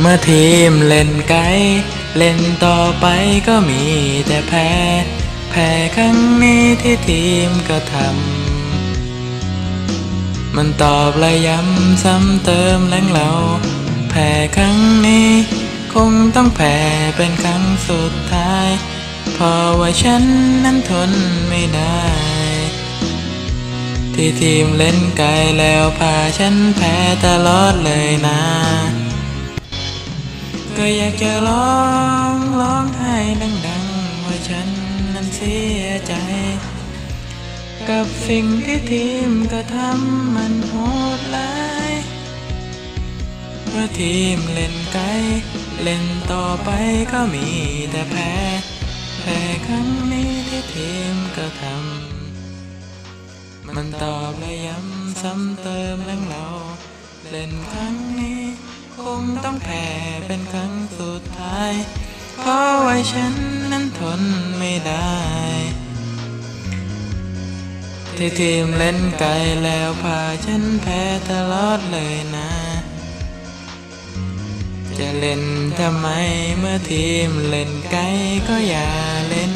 เมื่อทีมเล่นไกลเล่นต่อไปก็มีแต่แพ้ แพ้ครั้งนี้ที่ทีมก็ทำ มันตอบและย้ำซ้ำเติมแรงเรา แพ้ครั้งนี้ คงต้องแพ้เป็นครั้งสุดท้าย เพราะว่าฉันนั้นทนไม่ได้ ที่ทีมเล่นไกลแล้วพาฉันแพ้ตลอดเลยนะ ก็อยากจะร้องร้องไห้ดังๆว่าฉันนั้นเสียใจ กับสิ่งที่ทีมก็ทำมันโหดร้ายเมื่อทีมเล่นไกลเล่นต่อไปก็มีแต่แพ้แพ้ครั้งนี้ที่ทีมก็ทำมันตอบและย้ำซ้ำเติมแรงเรา เล่นครั้งนี้ คงต้องแพ้เป็นครั้งสุดท้าย เพราะว่าฉันนั้นทนไม่ได้ที่ทีมเล่นไกลแล้วพาฉันแพ้ตลอดเลยนะ จะเล่นทำไมเมื่อทีมเล่นไกลก็อย่าเล่น